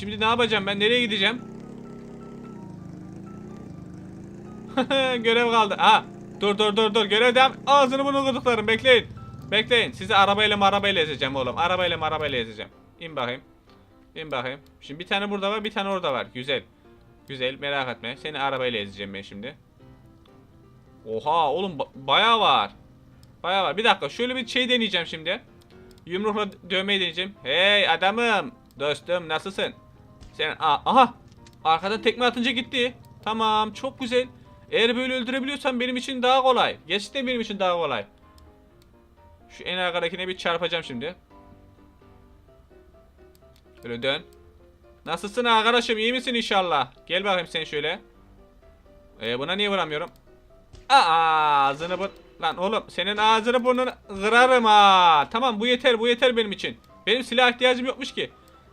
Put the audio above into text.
Şimdi ne yapacağım ben? Nereye gideceğim? Görev kaldı. Ha. Dur dur dur dur. Görev devam. Ağzını bunu kırdıklarım. Bekleyin. Bekleyin. Sizi arabayla mı ezeceğim oğlum. Arabayla mı ezeceğim. İn bakayım. İn bakayım. Şimdi bir tane burada var, bir tane orada var. Güzel. Güzel. Merak etme. Seni arabayla ezeceğim ben şimdi. Oha oğlum ba- bayağı var. Bayağı var. Bir dakika şöyle bir şey deneyeceğim şimdi. Yumrukla dövmeyi deneyeceğim. Hey adamım. Dostum nasılsın? Sen aha. Arkadan tekme atınca gitti. Tamam çok güzel. Eğer böyle öldürebiliyorsan benim için daha kolay. Gerçekten benim için daha kolay. Şu en arkadakine bir çarpacağım şimdi. Böyle dön. Nasılsın arkadaşım iyi misin inşallah? Gel bakayım sen şöyle. Ee, buna niye vuramıyorum? Aa, ağzını bu... Lan oğlum senin ağzını burnunu kırarım ha. Tamam bu yeter bu yeter benim için. Benim silah ihtiyacım yokmuş ki.